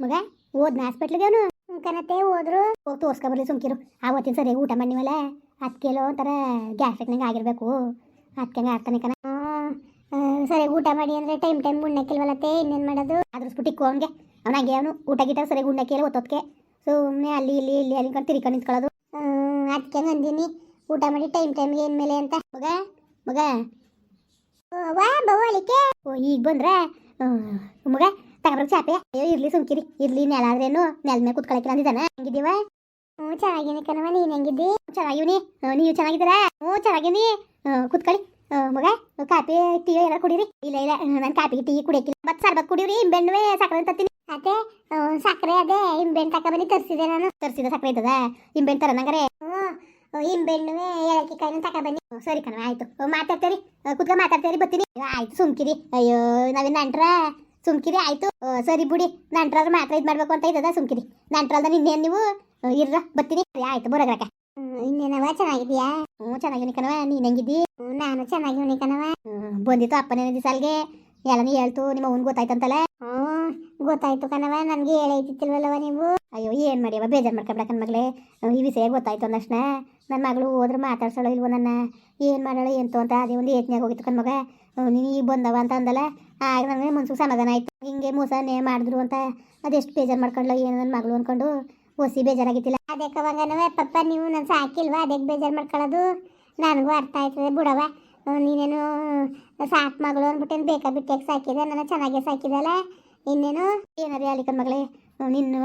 ಮಗ ಓದ್ನ ಹಾಸ್ಪಿಟ್ಲಿಗೆ ಅವನು? ಕನತೆ ಹೋದ್ರು. ಹೋಗಿ ತೋರ್ಸ್ಕೊಬರ್ಲಿ ಸುಮ್ಕಿರು. ಆವತ್ತಿನ ಸರಿ ಊಟ ಮಾಡಿವಲ್ಲ ಅದಕ್ಕೆಲ್ಲೋ ಒಂಥರ ಗ್ಯಾಸ್ಟ್ರಿಕ್ನಾಗ ಆಗಿರ್ಬೇಕು. ಅದಕ್ಕೆ ಆಗ್ತಾನೆ ಕಣ. ಸರಿ, ಊಟ ಮಾಡಿ ಅಂದ್ರೆ ಟೈಮ್ ಟೈಮ್ ಉಣ್ಣಕ್ಕಿಲ್ವಲ್ಲತ್ತೆ ಇನ್ನೇನು ಮಾಡೋದು? ಅದ್ರ ಸ್ಪುಟಿಕ್ಕು ಅವನಿಗೆ ಅವನಾಗೆ ಅವನು. ಊಟ ಗೀಟ ಸರಿಯಾಗಿ ಉಣ್ಣಕ್ಕಿಲ್ಲ ಒತ್ತೊತ್ತಿಗೆ. ಸುಮ್ಮನೆ ಅಲ್ಲಿ, ಇಲ್ಲಿ ಇಲ್ಲಿ, ಅಲ್ಲಿ ಕಂಡು ತಿರ್ಕೊಂಡು ನಿಂತ್ಕೊಳ್ಳೋದು. ಅದಕ್ಕೆ ಅಂದಿನಿ. ಊಟ ಮಾಡಿ ಟೈಮ್ ಟೈಮ್ಗೆ ಏನು ಮೇಲೆ ಅಂತ. ಮಗ ಮಗ. ವಾ ಓ, ಈಗ ಬಂದ್ರೆ? ಮಗ ತಗೊಬರ್ಬೇಕು ಚಾಪೆ? ಅಯ್ಯೋ ಇರ್ಲಿ ಸುಮ್ಕಿರಿ. ಇರ್ಲಿ ನೆಲ ಆದ್ರೇನು ನೆಲ ಮೇಲೆ ಕುತ್ಕೊಳಕಿಲ್ಲ ಅಂದಿದ್ದಾನ? ಹೆಂಗಿದೀವ ಹ್ಞೂ ಚೆನ್ನಾಗಿನಿ ಕಣವ ನೀನು ಹೆಂಗಿದ್ದಿ? ಚೆನ್ನಾಗಿವ್ನಿ. ನೀವು ಚೆನ್ನಾಗಿದ್ದೀರಾ? ಹ್ಞೂ ಚೆನ್ನಾಗಿನಿ. ಕುತ್ಕೊಳ್ಳಿ. ಮಗ ಕಾಪಿ ಟೀ ಎಲ್ಲ ಕುಡೀರಿ. ಇಲ್ಲ ಇಲ್ಲ ನಾನು ಕಾಪಿ ಟೀ ಕುಡಿಯಕ್ಕಿಲ್ಲ ಮತ್ತೆ ಸರ್ಬತ್ ಕುಡೀರಿ ಇಂಬೆಣ್ಣೆ ಸಕ್ಕರೆ ತತ್ತೀನಿ ಅದೇ ಸಕ್ಕರೆ ಅದೇ ಹಿಂಬೆಣ್ಣು ತಕ ಬನ್ನಿ ತರಿಸಿದೆ ನಾನು. ತರಿಸಿದ ಸಕ್ಕರೆ ಇದ್ದದ? ಹಿಂಬೆಣ್ಣು ತರ ನಂಗರೆ ಹ್ಞೂ ಹಿಂಬೆಣ್ಣು ಏಲಕ್ಕಿ ಕಾಯಿನ ತಕ ಬನ್ನಿ ಸರಿ ಕಣವ ಆಯ್ತು. ಮಾತಾಡ್ತೇರಿ ಕುತ್ಕ ಮಾತಾಡ್ತೀರಿ ಬರ್ತೀನಿ ಆಯ್ತು ಸುಮ್ಕಿರಿ. ಅಯ್ಯೋ ನಾವೇನು ನಂಟ್ರ? ಸುಮ್ಕಿರಿ ಆಯ್ತು. ಸರಿ ಬಿಡಿ ನಂಟ್ರಾದ್ರೆ ಮಾತ್ರ ಇದು ಮಾಡಬೇಕು ಅಂತ ಇದ್ದದ ಸುಮ್ಕಿರಿ. ನಂಟ್ರಲ್ದ ಇನ್ನೇನು ನೀವು? ಇರ್ರ ಬರ್ತೀನಿ. ಸರಿ, ಆಯ್ತು ಬರೋಗ್ರಕ ಇನ್ನೇನವ? ಚೆನ್ನಾಗಿದ್ಯಾ? ಹ್ಞೂ ಚೆನ್ನಾಗಿನಿ ಕಣವ ನೀನು ಹೆಂಗಿದ್ದಿ? ನಾನು ಚೆನ್ನಾಗಿವ್ನಿ ಕಣವ ಬಂದಿತ್ತು ಅಪ್ಪನೇನ ಎಲ್ಲನೂ ಹೇಳ್ತು, ನಿಮ್ಮ ಅವನ್ ಗೊತ್ತಾಯ್ತಂತಲ್ಲ ಹ್ಞೂ ಗೊತ್ತಾಯ್ತು ಕಣವ ನನಗೆ ಹೇಳೈತಿತ್ತಿಲ್ವಲ್ಲವ ನೀವು? ಅಯ್ಯೋ, ಏನು ಮಾಡ್ಯವ ಬೇಜಾರು ಮಾಡ್ಕೊಬೇಡ ಕಣ್ ಮಗಳೇ. ಈ ವಿಷಯ ಗೊತ್ತಾಯ್ತು ಅಂದಕ್ಷಣ ನನ್ನ ಮಗಳು ಹೋದ್ರೆ ಮಾತಾಡ್ಸೋಳು ಇಲ್ವೋ ನನ್ನ? ಏನು ಮಾಡೋಳು, ಎಂತು ಅಂತ ಅದೇ ಒಂದು ಏತ್ನ್ಯಾಗ ಹೋಗಿತ್ತು ಕಣ್ಮಗ ನೀನು ಈಗ ಬಂದವ ಅಂತ ಅಂದಲ್ಲ? ಆಗ ನನಗೆ ಮನ್ಸಿಗೆ ಸಮಾಧಾನ ಆಯ್ತು. ಹಿಂಗೆ ಮೋಸನೇ ಮಾಡಿದ್ರು ಅಂತ ಅದೆಷ್ಟು ಬೇಜಾರು ಮಾಡ್ಕೊಂಡ್ಲ ಏನು ನನ್ನ ಮಗಳು ಅನ್ಕೊಂಡು? ಹೊಸಿ ಬೇಜಾರಾಗಿತ್ತಿಲ್ಲ. ಅದಕ್ಕವಾಗನವೇ ಪಪ್ಪ, ನೀವು ನನ್ನ ಸಾಕಿಲ್ವಾ? ಅದಕ್ಕೆ ಬೇಜಾರು ಮಾಡ್ಕೊಳ್ಳೋದು? ನನಗೂ ಅರ್ಥ ಆಯ್ತದೆ ಬಿಡವ ನೀನೇನು ಸಾಕ್ ಮಗಳು ಅಂದ್ಬಿಟ್ಟೇನು ಬೇಕಾ? ಬಿಟ್ಟಾಗ ಸಾಕಿದೆ ನನ್ನ ಚೆನ್ನಾಗೆ ಸಾಕಿದಲ್ಲ ಇನ್ನೇನು? ಏನಾರೇ ಅಲ್ಲಿ ಮಗಳೇ? ನಿನ್ನ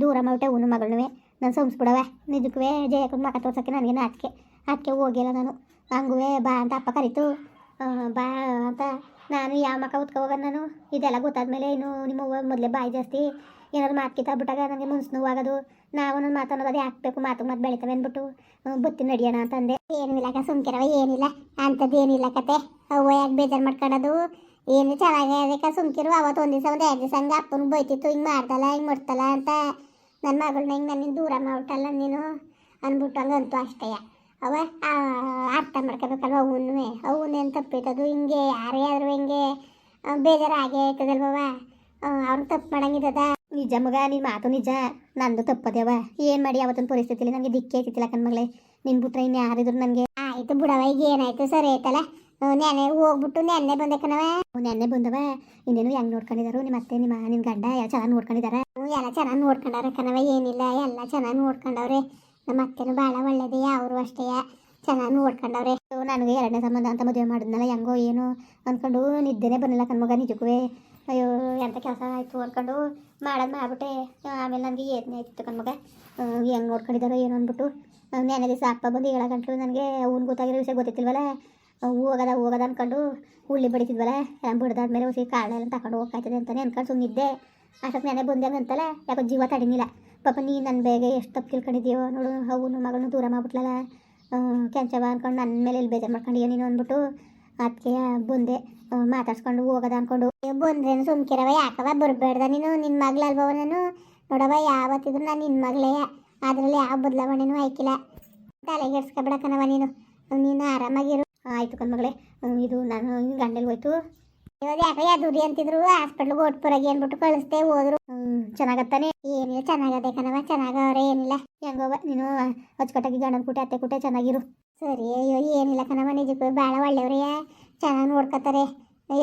ದೂರ ಮಾಡ್ಬಿಟ್ಟೆ ಉಣ್ಣು ಮಗಳನ್ನುವೆ ನಾನು ಸಂಸ್ಬಿಡವೆ ನಿಜಕ್ಕೂ ಜಯಕ್ಕೂ ಮಕ ತೋರ್ಸೋಕೆ ನನಗೆ ನಾಚಿಕೆ ಅದಕ್ಕೆ ಹೋಗಿಲ್ಲ ನಾನು. ಹಂಗುವೆ ಬಾ ಅಂತ ಅಪ್ಪ ಕರೀತು. ಬಾ ಅಂತ ನಾನು ಯಾವ ಮಕ ಹೋಗ ನಾನು? ಇದೆಲ್ಲ ಗೊತ್ತಾದ್ಮೇಲೆ ಇನ್ನು ನಿಮ್ಮ ಮೊದಲೇ ಬಾಯಿ ಜಾಸ್ತಿ ಏನಾದ್ರು ಮಾತು ಬಿಟ್ಟಾಗ ನನಗೆ ಮುನ್ಸ್ ನೋವಾಗೋದು. ನಾವು ನನ್ನ ಮಾತನ್ನೋದು ಅದೇ ಹಾಕ್ಬೇಕು, ಮಾತು ಮತ್ತೆ ಬೆಳಿತವೆ ಅಂದ್ಬಿಟ್ಟು ಬುತ್ತಿ ನಡಿಯೋಣ ಅಂತಂದೆ. ಏನಿಲ್ಲ ಸುಮ್ಕಿರವ, ಏನಿಲ್ಲ. ಅಂಥದ್ದು ಏನಿಲ್ಲ ಕತೆ. ಅವ್ವ ಯಾಕೆ ಬೇಜಾರು ಮಾಡ್ಕೊಳ್ಳೋದು ಏನು ಚೆನ್ನಾಗಿ ಅದಕ್ಕೆ ಸುಮ್ಕಿರು. ಅವತ್ತು ಒಂದು ದಿವಸ, ಒಂದು ಎರಡು ದಿವಸ ಹಂಗೆ ಅಪ್ಪನ ಬೈತಿತ್ತು. ಹಿಂಗೆ ಮಾಡ್ದಲ್ಲ, ಹಿಂಗೆ ಮಾಡ್ತಲ್ಲ ಅಂತ ನನ್ನ ಮಗಳನ್ನ ಹಿಂಗೆ ನನ್ನಿಂದ ದೂರ ಮಾಡ್ಬಿಟ್ಟಲ್ಲ ನೀನು? ಅಂದ್ಬಿಟ್ಟು ಹಂಗಂತೂ ಅಷ್ಟೇ. ಅವ ಅರ್ಥ ಮಾಡ್ಕೋಬೇಕಲ್ವ ಅವನು ಏನು ತಪ್ಪಿಟ್ಟದು? ಹಿಂಗೆ, ಯಾರೇ ಆದರೂ ಹಿಂಗೆ ಬೇಜಾರು ಆಗೇ ಆಯ್ತದಲ್ವ ಅವ್ನು ತಪ್ಪು ಮಾಡಂಗಿದ್ದದ ನಿಜ ಮಗ ನಿನ್ನ ಮಾತು ನಿಜ. ನಂದು ತಪ್ಪದೇವ ಏನು ಮಾಡಿ ಅವತ್ತಿನ ಪರಿಸ್ಥಿತಿಲಿ ನನಗೆ ದಿಕ್ಕೇ ಐತಿಲ್ಲ ಕಣ್ಮಗಳೇ ನಿನ್ ಬಿಟ್ರೆ ಇನ್ನು ಯಾರಿದ್ರು ನನಗೆ. ಆಯ್ತು ಬಿಡವ ಈಗ ಏನಾಯ್ತು ಸರಿ ಆಯ್ತಲ್ಲ? ನೆನೆ ಹೋಗ್ಬಿಟ್ಟು ನೆನ್ನೆ ಬಂದೆ ಕಣವ ನೆನ್ನೆ ಬಂದವ. ಇನ್ನೇನು ಹೆಂಗ್ ನೋಡ್ಕೊಂಡಿದಾರು ನಿಮ್ಮ ಅತ್ತೆ ನಿಮ್ಮ ನಿನ್ ಗಂಡ ಎಲ್ಲ ಚೆನ್ನಾಗಿ ನೋಡ್ಕೊಂಡಿದಾರ. ಎಲ್ಲ ಚೆನ್ನಾಗಿ ನೋಡ್ಕೊಂಡಾರ ಕಣವ ಏನಿಲ್ಲ ಎಲ್ಲ ಚೆನ್ನಾಗಿ ನೋಡ್ಕೊಂಡವ್ರೆ. ನಮ್ಮ ಅತ್ತೆನೂ ಭಾಳ ಒಳ್ಳೇದೇ ಅವರು ಅಷ್ಟೇ. ಚೆನ್ನಾಗಿ ನೋಡ್ಕೊಂಡವ್ರೆ. ನನಗೆ ಎರಡನೇ ಸಂಬಂಧ ಅಂತ ಮದುವೆ ಮಾಡಿದ್ನಲ್ಲ ಹೆಂಗೋ ಏನು ಅಂದ್ಕೊಂಡು ನಿದ್ದೆನೇ ಬರಲಿಲ್ಲ ಕಣ್ಮಗ ನಿಜಕ್ಕೂ ಅಯ್ಯೋ ಎಂಥ ಕೆಲಸ ಆಯಿತು ಅಂದ್ಕೊಂಡು ಮಾಡೋದು ಮಾಡಿಬಿಟ್ಟೆ. ಆಮೇಲೆ ನನಗೆ ಏತನೇ ಆಯ್ತಿತ್ತು ಕಣ್ಮಗ ಹೆಂಗೆ ನೋಡ್ಕೊಂಡಿದ್ದಾರೋ ಏನು ಅಂದ್ಬಿಟ್ಟು ನೆನೆ ದಿವಸ ಅಪ್ಪ ಬಂದು ಹೇಳೋ ಗಂಟ್ಲು, ನನಗೆ ಅವ್ನು ಗೊತ್ತಾಗಿರೋ ವಿಷಯ ಗೊತ್ತಿತ್ತಿಲ್ವಲ್ಲ. ಹೋಗದ ಹೋಗದ ಅಂದ್ಕೊಂಡು ಹುಳ್ಳಿ ಬಡಿತಿದ್ವಲ್ಲ. ಬಿಡ್ದಾದ್ಮೇಲೆ ಹೊಸಿ ಕಾಳೆಲ್ಲ ತಗೊಂಡು ಹೋಗ್ತಾಯ್ತದೆ ಅಂತಾನೆ ಅಂದ್ಕೊಂಡು ಸುಮ್ಮನಿದ್ದೆ ಅಷ್ಟೊತ್ತು ನೆನೆ ಬಂದೆ ಅಂತಲ್ಲ, ಯಾಕೋ ಜೀವ ತಡಿನಿಲ್ಲ ಪಾಪ ನೀ ನನ್ನ ಬೇಗ ಎಷ್ಟು ತಪ್ಪು ತಿಳ್ಕೊಂಡಿದ್ದೀಯೋ ನೋಡು, ಅವನು ಮಗಳನ್ನ ದೂರ ಮಾಡ್ಬಿಟ್ಲಲ್ಲ. ಕೆಂಚವ ಅಂದ್ಕೊಂಡು ನನ್ನ ಮೇಲೆ ಇಲ್ಲಿ ಬೇಜಾರು ಮಾಡ್ಕೊಂಡು ನೀನು ಅಂದ್ಬಿಟ್ಟು ಅದಕ್ಕೆ ಬಂದೆ ಮಾತಾಡ್ಸ್ಕೊಂಡು ಹೋಗದ ಅಂದ್ಕೊಂಡು ಬಂದ್ರೇನು ಸುಮ್ಕಿರವ ಯಾಕವ ಬರಬೇಡ್ದ ನೀನು? ನಿನ್ನ ಮಗಳಲ್ವವ ನಾನು? ನೋಡವ ಯಾವತ್ತಿದ್ರು ನಾನು ನಿನ್ನ ಮಗಳೇ. ಅದರಲ್ಲಿ ಯಾವ ಬದಲಾವಣೆನೂ ತಲೆ ಕಣವ ನೀನು. ನೀನು ಆರಾಮಾಗಿರು. ಆಯ್ತು ಕಣ್ಮಗಳೇ ಇದು ನಾನು ಗಂಡಲ್ಲಿ ಹೋಯ್ತು. ಇವಾಗ ಯಾಕೆ ಯಾದೂರಿ ಅಂತಿದ್ರು? ಹಾಸ್ಪಿಟ್ಲ್ಗೆ ಓಟ್ಪುರಾಗಿ ಅಂದ್ಬಿಟ್ಟು ಕಳಿಸ್ದೆ ಹೋದ್ರು. ಚೆನ್ನಾಗತ್ತಾನೆ? ಏನಿಲ್ಲ, ಚೆನ್ನಾಗದೆ ಕಣವ ಚೆನ್ನಾಗವ್ರೆ, ಏನಿಲ್ಲ. ಹೆಂಗವ ನೀನು? ಅಚ್ಚುಕಟ್ಟಾಗಿ ಗಂಡನ ಕೂಟೆ, ಅತ್ತೆ ಕೂಟೆ ಚೆನ್ನಾಗಿರು. ಸರಿ, ಅಯ್ಯೋ, ಏನಿಲ್ಲ ಕಣವ ನಿಜಕ್ಕೂ ಭಾಳ ಒಳ್ಳೆಯವ್ರಿ, ಚೆನ್ನಾಗಿ ನೋಡ್ಕೊತಾರೆ.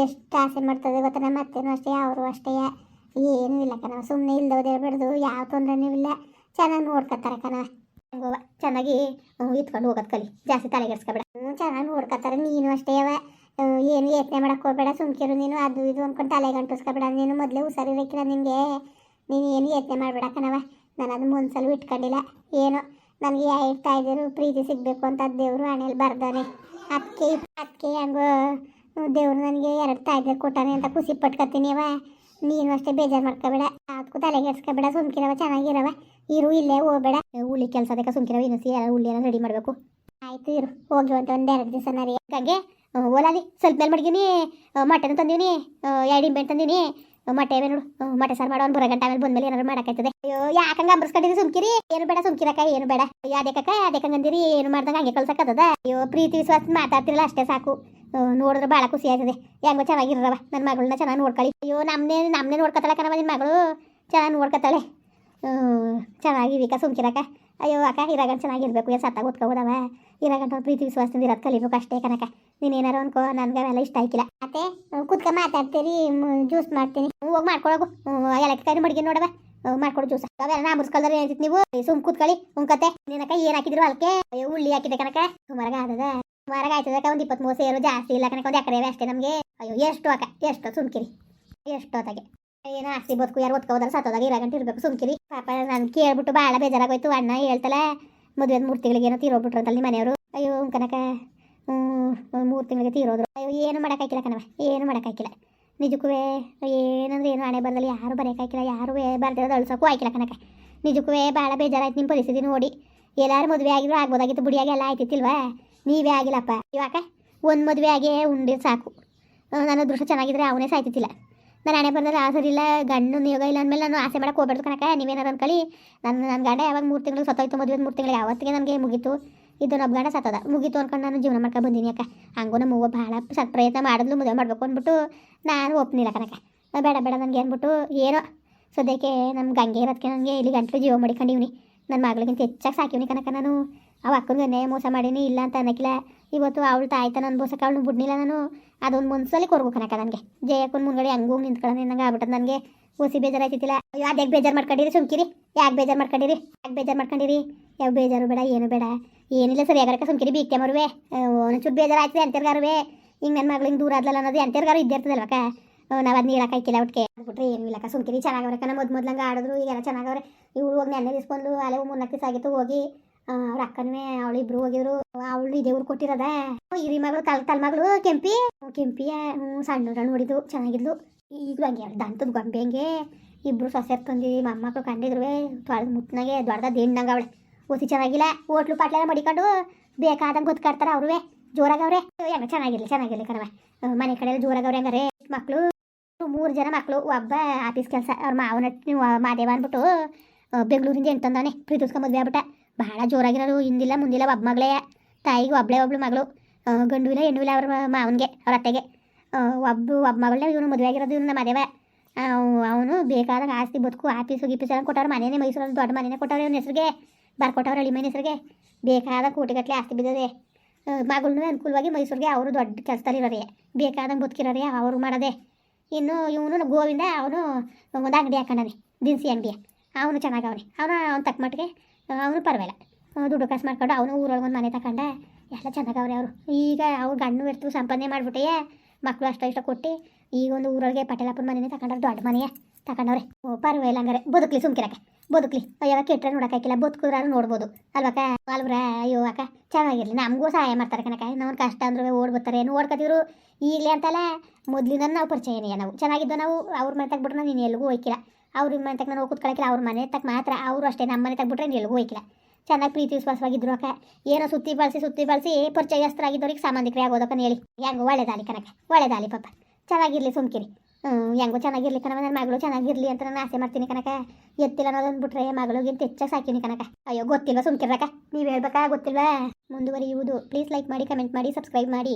ಎಷ್ಟು ಆಸೆ ಮಾಡ್ತದೆ ಗೊತ್ತಾ ನಮ್ಮ ಅಷ್ಟೇ ಅವರು ಅಷ್ಟೇ. ಏನೂ ಇಲ್ಲ ಕಣವ ಸುಮ್ಮನೆ ಇಲ್ದವ್ದು ಹೇಳ್ಬಿಡ್ದು, ಯಾವ ತೊಂದರೆನೂ ಇಲ್ಲ. ಚೆನ್ನಾಗಿ ನೋಡ್ಕೊತಾರೆ ಹೆಂಗವ ಚೆನ್ನಾಗಿ ಇತ್ಕೊಂಡು ಹೋಗೋದು ಕಲಿ. ಜಾಸ್ತಿ ತಲೆಗೆಡ್ಸ್ಕೊಬೇಡ ಹ್ಞೂ ಚೆನ್ನಾಗಿ ನೋಡ್ಕೊತಾರೆ, ನೀನು ಅಷ್ಟೇ ಅವ. ಏನು ಯೋಚನೆ ಮಾಡಕ್ಕೆ ಹೋಗಬೇಡ, ಸುಮ್ಕಿರು ನೀನು, ಅದು ಇದು ಅಂದ್ಕೊಂಡು ತಲೆ ಗಂಟಿಸ್ಕೊಬೇಡ ನೀನು ಮೊದಲೇ ಹುಷಾರಿರಕ್ಕಿಲ್ಲ ನಿನಗೆ ನೀನು ಏನು ಯೋಚನೆ ಮಾಡಬೇಡ ಕಣವ ನಾನು ಅದು ಮುಂದ್ಸಲ ಇಟ್ಕೊಂಡಿಲ್ಲ. ಏನೋ ನನಗೆ ಹೇಳ್ತಾ ಇದ್ದರು ಪ್ರೀತಿ ಸಿಗಬೇಕು ಅಂತ ದೇವರು ಹಣೆಯಲ್ಲಿ ಬರ್ದಾನೆ. ಅದಕ್ಕೆ ಅದಕ್ಕೆ ಹಂಗೋ ದೇವ್ರು ನನಗೆ ಎರಡು ತಾಯ್ದೆ ಕೊಟ್ಟಾನೆ ಅಂತ ಖುಷಿ ಪಟ್ಕೊತೀನಿ ಅವ ನೀನು ಅಷ್ಟೇ ಬೇಜಾರು ಮಾಡ್ಕೋಬೇಡ. ಅದಕ್ಕೂ ತಲೆಗೆಡ್ಸ್ಕೊಬೇಡ ಸುಮ್ಕಿರವ ಚೆನ್ನಾಗಿರವ ಇರು ಇಲ್ಲೇ ಹೋಗ್ಬೇಡ. ಹುಳಿ ಕೆಲಸ ಅದಕ್ಕೆ ಸುಮ್ಕಿರವ ಇನ್ನೊಸಿ ಉಳ್ಳಿ ಎಲ್ಲ ರೆಡಿ ಮಾಡಬೇಕು. ಆಯ್ತು ಇರು ಹೋಗಿ ಅಂತ ಒಂದು ಎರಡು ದಿವಸ ನರಿ ಹಾಗೆ ಓಲಾಲಿ ಸ್ವಲ್ಪ ಮೇಲೆ ಮಡಗಿನಿ ಮಟನ್ ತಂದೀನಿ ಎರಡು ಇಂಬೆ ತಂದೀನಿ ಮೊಟ್ಟೆ ನೋಡು. ಆ, ಮೊಟ್ಟೆ ಸಾರು ಮಾಡೋ ಬರೋ ಗಂಟೆ ಆಮೇಲೆ ಬಂದ್ಮೇಲೆ ಏನಾದ್ರು ಮಾಡಕ್ಕಾಯ್ತದೆ? ಅಯ್ಯೋ ಯಾಕಂಗ ಅಂಬರ್ಸ್ಕೊಂಡಿರಿ ಸುಮ್ಕಿರಿ? ಏನು ಬೇಡ ಸುಮ್ಕಿರಕ್ಕ ಏನು ಬೇಡ. ಅಯ್ಯೋ ಅದಕ್ಕಕ್ಕ ಅದಕ್ಕಂಗಂದಿರಿ ಏನು ಮಾಡ್ದಂಗೆ ಹಂಗೆ ಕಳ್ಸಕ್ಕದ ಅಯ್ಯೋ ಪ್ರೀತಿ ವಿಶ್ವಾಸ ಮಾತಾಡ್ತಿರಲ್ಲ ಅಷ್ಟೇ ಸಾಕು. ನೋಡಿದ್ರೆ ಭಾಳ ಖುಷಿ ಆಗ್ತದೆ ಹೆಂಗೋ ಚೆನ್ನಾಗಿರವ ನನ್ನ ಮಗಳನ್ನ ಚೆನ್ನಾಗಿ ನೋಡ್ಕೊಳ್ಳಿ. ಅಯ್ಯೋ ನಮ್ಮನೆ ನಮ್ಮನೆ ನೋಡ್ಕೊತಾಳೆ ಕಣವ ನಿನ್ನ ಮಗಳು? ಚೆನ್ನಾಗಿ ನೋಡ್ಕೊತಾಳೆ. ಚೆನ್ನಾಗಿ ವಿಕ ಸುಮ್ಕಿರಕ್ಕ? ಅಯ್ಯೋ ಅಕ್ಕ ಇರಾಗಂಟ ಚೆನ್ನಾಗಿರ್ಬೇಕು ಏನು ಸತ್ತಾಗ ಓದ್ಕೋಬೋದವ ಇರಾಗಂಟ ಒಂದು ಪ್ರೀತಿ ವಿಶ್ವಾಸದಿಂದ ಇರೋದು ಕಲಿಬೇಕು ಅಷ್ಟೇ ಕನಕ ನೀನು ಏನಾರು ಅನ್ಕೋ ನನಗೆ ಅವೆಲ್ಲ ಇಷ್ಟ ಆಯ್ಕಿಲ್ಲ. ಅತ್ತೆ ಕುತ್ಕ ಮಾತಾಡ್ತೀರಿ ಜ್ಯೂಸ್ ಮಾಡ್ತೀನಿ. ಹೋಗಿ ಮಾಡ್ಕೊಳಗು ಕೈ ಮಡಿಗೆ ನೋಡವ ಮಾಡ್ಕೊಡು ಜ್ಯೂಸ್. ಅವೆಲ್ಲ ನಾ ಮುರ್ಸ್ಕೊಳ್ದ್ರೆ ಹೇಳ್ತಿತ್ತು ನೀವು? ಸುಮ್ ಕುತ್ಕೊಳ್ಳಿ ಉಂಕತೆ ನಿನಕ ಏನು ಹಾಕಿದ್ರು ಅಲ್ಕೆ ಅಯ್ಯೋ ಉಳ್ಳಿ ಹಾಕಿದೆ ಕನಕ ಸುಮಾರಾಗ ಆದದ. ಸುಮಾರಾಗ ಆಯ್ತದಕ್ಕ ಒಂದು ಇಪ್ಪತ್ತ್ ಮೂರು ಸೇರು ಜಾಸ್ತಿ ಇಲ್ಲ ಕನಕ ಒಂದು ಎಕರೆ ಅಷ್ಟೇ ನಮಗೆ. ಅಯ್ಯೋ ಎಷ್ಟು ಅಕ್ಕ ಎಷ್ಟು ಸುಮ್ಕಿರಿ. ಎಷ್ಟು ಹೊತ್ತಾಗೆ. ಏನೋ ಆಸ್ತಿ ಬದುಕು ಯಾರು ಓದ್ಕೋದಾರ ಸತ್ತೋದಾಗ ಗಂಟೆ ಇರ್ಬೇಕು, ಸುಮ್ಕಿರಿ. ಪಾಪ ನಾನು ಕೇಳ್ಬಿಟ್ಟು ಭಾಳ ಬೇಜಾರಾಗೋಯ್ತು, ಅಣ್ಣ ಹೇಳ್ತಲ್ಲ ಮದುವೆ ಮೂರು ತಿಂಗಳಿಗೆ ಏನೋ ತೀರೋಗ್ಬಿಟ್ರು ನಿಮ್ಮ ಮನೆಯವರು. ಅಯ್ಯೋ ಕನಕ ಮೂರು ತಿಂಗಳಿಗೆ ತೀರೋದ್ರು. ಅಯ್ಯೋ, ಏನು ಮಾಡೋಕ್ಕಾಗಿಲ್ಲ ಕಣವ ಏನು ಮಾಡೋಕ್ಕಾಗಿಲ್ಲ ನಿಜಕ್ಕೂ ಏನಂದ್ರೆ ಏನು ಹಣೆ ಬರದಲ್ಲಿ ಯಾರು ಬರೋಕ್ಕಾಗಿಲ್ಲ ಯಾರು ಬರ್ದಿರೋದು ಅಳ್ಸೋಕ್ಕೂ ಆಯ್ಕಿಲ್ಲ ಕನಕ. ನಿಜಕ್ಕೂ ಭಾಳ ಬೇಜಾರಾಯ್ತು ನಿಮ್ಮ ಪರಿಸ್ಥಿತಿ ನೋಡಿ. ಎಲ್ಲರೂ ಮದುವೆ ಆಗಿದ್ರು ಆಗ್ಬೋದಾಗಿತ್ತು, ಬುಡಿಯಾಗಿ ಎಲ್ಲ ಆಯ್ತಿತ್ತಿಲ್ವಾ? ನೀವೇ ಆಗಿಲ್ಲಪ್ಪ. ಇವಾಗ ಒಂದು ಮದುವೆ ಆಗೇ ಉಂಡಿರ್ ಸಾಕು ನನ್ನ ಅದೃಷ್ಟ ಚೆನ್ನಾಗಿದ್ರೆ ಅವನೇ ಸಾಯ್ತಿತ್ತಿಲ್ಲ. ನಾನು ಹಣೆ ಬರ್ದಲ್ಲಿ ಆಸರಿಲ್ಲ ಗಂಡು ನಿಯೋಗ ಇಲ್ಲ ಅಂದಮೇಲೆ ನಾನು ಆಸೆ ಮಾಡಕ್ಕೆ ಹೋಗ್ಬಾರ್ದು ಕನಕ ನೀವೇನಾರು ಅನ್ಕೊಳ್ಳಿ ನನ್ನ ನನ್ನ ಗಂಡ ಯಾವಾಗ ಮೂರು ತಿಂಗಳು ಸತ್ತೋಯ್ತು, ಮದುವೆ ಮೂರು ತಿಂಗಳಿಗೆ ಯಾವತ್ತಿಗೆ ನನಗೆ ಮುಗೀತು. ಇದು ನಮ್ಮ ಗಂಡ ಸತ್ತದ. ಮುಗೀತು ಅನ್ಕೊಂಡು ನಾನು ಜೀವನ ಮಾಡ್ಕೊಂಡು ಬಂದೀನಿ ಅಕ್ಕ. ಹಂಗೂ ನಮ್ಮ ಭಾಳ ಸತ್ ಪ್ರಯತ್ನ ಮಾಡಿದ್ಲು, ಮದುವೆ ಮಾಡಬೇಕು ಅಂದ್ಬಿಟ್ಟು ನಾನು ಒಪ್ನಿಲ್ಲ ಕನಕ ಬೇಡ ಬೇಡ ನನಗೆ ಅಂದ್ಬಿಟ್ಟು ಏನೋ ಸದ್ಯಕ್ಕೆ ನಮ್ಮ ಗಂಗೆ ಇರೋದಕ್ಕೆ ನನಗೆ ಇಲ್ಲಿ ಗಂಟಲು ಜೀವ ಮಾಡಿಕೊಂಡಿವ್ನಿ. ನನ್ನ ಮಗಳಿಗಿಂತ ಹೆಚ್ಚಾಗಿ ಸಾಕಿವ್ನಿ ಕನಕ ನಾನು. ಅವ ಅಕ್ಕನಿಗೆ ಮೋಸ ಮಾಡೀನಿ, ಇಲ್ಲ ಅಂತ ಅನ್ನಕ್ಕಿಲ್ಲ ಇವತ್ತು ಅವಳು ತಾಯ್ತಾನ ಅನ್ಬೋಸಕ್ಕೆ ಅವಳು ಬಿಡ್ನಿಲ್ಲ ನಾನು. ಅದೊಂದು ಮನ್ಸಲ್ಲಿ ಕೊರ್ಬೇಕು ಕನಕ ನನಗೆ. ಜಯಕ್ಕನ ಮುಂದ್ಗಡೆ ಹಂಗೂ ನಿಂತ್ಕೊಳ್ಳೋಣ ನಂಗೆ ಆಗ್ಬಿಟ್ಟದ ನನಗೆ. ಓಸಿ ಬೇಜಾರಾಯ್ತಿಲ್ಲ ಅಯ್ಯೋ ಹೇಗೆ ಬೇಜಾರು ಮಾಡ್ಕೊಂಡಿರಿ? ಸುಮ್ಕಿರಿ. ಯಾಕೆ ಬೇಜಾರು ಮಾಡ್ಕೊಂಡಿರಿ? ಯಾಕೆ ಬೇಜಾರು ಮಾಡ್ಕೊಂಡಿರಿ? ಯಾವ ಬೇಜಾರು ಬೇಡ, ಏನು ಬೇಡ. ಏನಿಲ್ಲ ಸರಿ ಯಾಕೆ ಸುಮ್ಕಿರಿ ಬೀಕ್ತೆ ಮರುವೆ. ಒಂಚೂರು ಬೇಜಾರಾಯ್ತದೆ ಅಂತರ್ಗಾರುವೆ ಹಿಂಗೆ ನನ್ನ ಮಗಳು ದೂರ ಆದ್ಲಲ್ಲ ಅನ್ನೋದು ಅಂತರ್ಗಾರು ಇದ್ದೇ ಇರ್ತದಲ್ವಕ್ಕ ನಾವು ಅದನ್ನ ಹಾಕಿಲ್ಲ ಒಟ್ಟಿಗೆ ಬಿಟ್ರೆ ಏನು ಇಲ್ಲಕ್ಕ, ಸುಮ್ಕಿರಿ. ಚೆನ್ನಾಗವ್ರೆ ನಮ್ಮ ಮೊದ್ ಮೊದ್ಲಂಗೆ ಆಡಿದ್ರು, ಈಗೆಲ್ಲ ಚೆನ್ನಾಗವ್ರೆ ಇವಳು ಹೋಗಿ ನೆನ್ನೆ ದಿಸ್ಕೊಂಡು ಅಲ್ಲೇ ಮೂರ್ನಾಲ್ಕು ದಿವಸ ಆಗಿತ್ತು, ಹೋಗಿ ಅವ್ರ ಅಕ್ಕನವೇ ಅವಳಿಬ್ರು ಹೋಗಿದ್ರು. ಅವಳು ದೇವ್ರು ಕೊಟ್ಟಿರದ. ಹಿರಿ ಮಗಳು, ತಲ್ ಮಗಳು, ಕೆಂಪಿ. ಕೆಂಪಿಯ ಹ್ಞೂ ಸಣ್ಣ ನೋಡಿದ್ದು, ಚೆನ್ನಾಗಿದ್ಲು. ಈಗಲೂ ಹಂಗೆ ದಂತದ ಗೊಂಬೆ ಹಂಗೆ. ಇಬ್ರು ಸೊಸೆ ತಂದು ಮೊಮ್ಮಕ್ಳು ಕಂಡಿದ್ರು ತೊಳೆದು ಮುತ್ತನಾಗೆ ದೊಡ್ಡದ ದೇಣ್ಣಂಗೆ ಅವಳೆ. ಓಸಿ ಚೆನ್ನಾಗಿಲ್ಲ. ಹೋಟ್ಲು ಪಾಟ್ಲೆಲ್ಲ ಮಡಿಕೊಂಡು ಬೇಕಾದಂಗೆ ಗೊತ್ಕಾಡ್ತಾರೆ ಅವ್ರುವೆ. ಜೋರಾಗವ್ರೆ ಹೆಂಗ, ಚೆನ್ನಾಗಿರ್ಲಿ ಚೆನ್ನಾಗಿರ್ಲಿ ಕಣವ ಮನೆ ಕಡೆ ಜೋರಾಗವ್ರೆ ಹೆಂಗಾರೆ. ಮಕ್ಕಳು ಮೂರು ಜನ ಮಕ್ಕಳು ಒಬ್ಬ ಆಫೀಸ್ ಕೆಲಸ, ಅವ್ರ ಮಾವನ ಮಾದೇವ ಅಂದ್ಬಿಟ್ಟು ಬೆಂಗಳೂರಿಂದ ಪ್ರೀತಿಸ್ಕೊಂಡ್ ಮದುವೆ ಆಗ್ಬಿಟ್ಟ. ಭಾಳ ಜೋರಾಗಿರೋರು ಹಿಂದಿಲ್ಲ, ಮುಂದಿಲ್ಲ, ಒಬ್ಬ ಮಗಳೇ, ತಾಯಿಗೆ ಒಬ್ಬಳೇ ಒಬ್ಳು ಮಗಳು. ಗಂಡು ಇಲ್ಲ ಹೆಣ್ಣು ಇಲ್ಲ ಅವ್ರ ಮಾವನಿಗೆ, ಅವ್ರ ಅತ್ತೆಗೆ. ಒಬ್ಬ ಒಬ್ಬ ಮಗಳನ್ನ ಇವನು ಮದುವೆ ಆಗಿರೋದು ಇವನು ಮದುವೆ ಅವನು ಬೇಕಾದಾಗ ಆಸ್ತಿ ಬದುಕು ಆಫೀಸು ಗೀಪೀಸ್ ಎಲ್ಲ ಕೊಟ್ಟವ್ರು ಮನೆಯೇ ಮೈಸೂರಲ್ಲಿ ದೊಡ್ಡ ಮನೆಯೇ ಕೊಟ್ಟವ್ರು ಇವನ ಹೆಸರಿಗೆ, ಬರ್ಕೊಟ್ಟವ್ರು ಅಳಿಮನ ಮನೆ ಹೆಸರಿಗೆ. ಬೇಕಾದ ಕೋಟಿಗಟ್ಟಲೆ ಆಸ್ತಿ ಬಿದ್ದದೆ. ಮಗಳನ್ನೂ ಅನುಕೂಲವಾಗಿ ಮೈಸೂರಿಗೆ ಅವರು ದೊಡ್ಡ ಕೆಲಸದಲ್ಲಿ ಇರೋರೆ. ಬೇಕಾದಂಗೆ ಬದುಕಿರೋರೆ, ಅವರು ಮಾಡೋದೆ. ಇನ್ನು ಇವನು ಗೋವಿಂದ, ಅವನು ಒಂದು ಅಂಗಡಿ ಹಾಕೊಂಡಾನೆ ದಿನಸಿ ಅಂಗಡಿ ಅವನು ಚೆನ್ನಾಗವನೆ ಅವನು, ಅವ್ನು ತಕ್ಕ ಮಟ್ಟಿಗೆ ಅವನು ಪರವಾಗಿಲ್ಲ. ದುಡ್ಡು ಕಾಸು ಮಾಡ್ಕೊಂಡು ಅವನು ಊರೊಳಗೆ ಒಂದು ಮನೆ ತಗೊಂಡೆ ಎಲ್ಲ ಚೆನ್ನಾಗವ್ರೆ ಅವರು ಈಗ ಅವ್ರು ಗಂಡು ಇರ್ತು, ಸಂಪಾದನೆ ಮಾಡಿಬಿಟ್ಟೆ. ಮಕ್ಕಳು ಅಷ್ಟ ಇಷ್ಟ ಕೊಟ್ಟು ಈಗ ಒಂದು ಊರೊಳಗೆ ಪಟೇಲಪ್ಪನ ಮನೆಯೇ ತಗೊಂಡ್ರೆ ದೊಡ್ಡ ಮನೆಯ ತಗೊಂಡವ್ರೆ ಓ, ಪರವಾಗಿಲ್ಲ ಹಂಗಾರೆ. ಬದುಕ್ಲಿ ಸುಮ್ಕಿರಕ್ಕೆ. ಬದುಕ್ಲಿ. ಅಯ್ಯೋ ಕೆಟ್ಟರೆ ನೋಡೋಕ್ಕಾಗಿಲ್ಲ ಬದುಕಿದ್ರೂ ನೋಡ್ಬೋದು. ಅಲ್ವಕ್ಕ? ಅಲ್ವ್ರ ಅಯ್ಯೋ, ಅಕ್ಕ. ಚೆನ್ನಾಗಿರಲಿ. ನಮಗೂ ಸಹಾಯ ಮಾಡ್ತಾರೆ ಕಣಕ ನಾವು ಕಷ್ಟ ಅಂದ್ರೆ ಓಡ್ ಏನು ನೋಡ್ಕೊತಿದ್ರು ಈಗಲೇ ಅಂತಲ್ಲ ಮೊದಲಿಂದ ನಾವು ಪರಿಚಯನೇ ನಾವು. ಚೆನ್ನಾಗಿದ್ದು ನಾವು ಅವ್ರ ಮನೆ ತಗ್ಬಿಟ್ರೆ ನೀನು ಎಲ್ಲಿಗೂ ಹೋಯ್ಕಿಲ್ಲ ಅವ್ರ ಮನೆ ತಕ್ಕ ನಾನು ಕೂತ್ಕೊಳ್ಳೋಕಿಲ್ಲ ಅವ್ರ ಮನೆ ತಕ್ಕ ಮಾತ್ರ ಅವರು ಅಷ್ಟೇ ನಮ್ಮ ಮನೆ ತಗ್ಬಿಟ್ರೆ ನೀನು ಎಲ್ಲಿಗೂ ಹೋಯ್ಕಿಲ್ಲ. ಚೆನ್ನಾಗಿ ಪ್ರೀತಿ ವಿಶ್ವಾಸವಾಗಿದ್ರು ಅಕ್ಕ ಏನೋ ಸುತ್ತಿ ಬಳಸಿ ಸುತ್ತಿ ಬಳಸಿ ಪರಿಚಯಸ್ಥರಾಗಿದ್ದವ್ರಿಗೆ ಸಾಮಾನ್ಯಿಕರೇ ಆಗೋದಕ್ಕ ಹೇಳಿ. ಹೆಂಗೋ ಒಳ್ಳೇದಾಲಿ ಕನಕ ಒಳ್ಳೇದಾಲಿ ಪಾಪ. ಚೆನ್ನಾಗಿರಲಿ ಸುಮ್ಕಿರಿ. ಹ್ಞೂ ಹೆಂಗೋ ಚೆನ್ನಾಗಿರ್ಲಿ ಕಣವ ನನ್ನ ಮಗಳು ಚೆನ್ನಾಗಿರ್ಲಿ ಅಂತ ನಾನು ಆಸೆ ಮಾಡ್ತೀನಿ ಕನಕ ಎತ್ತಿಲ್ಲ ಅನ್ನೋದೊಂದು ಬಿಟ್ರೆ ಮಗಳಿಗಿಂತ ಹೆಚ್ಚಾಗಿ ಸಾಕಿನಿ ಕನಕ ಅಯ್ಯೋ ಗೊತ್ತಿಲ್ಲ ಸುಮ್ಕಿರಕ್ಕ ನೀವು ಹೇಳ್ಬೇಕಾ, ಗೊತ್ತಿಲ್ವಾ? ಮುಂದುವರಿಯುವುದು. ಪ್ಲೀಸ್ ಲೈಕ್ ಮಾಡಿ ಕಮೆಂಟ್ ಮಾಡಿ ಸಬ್ಸ್ಕ್ರೈಬ್ ಮಾಡಿ.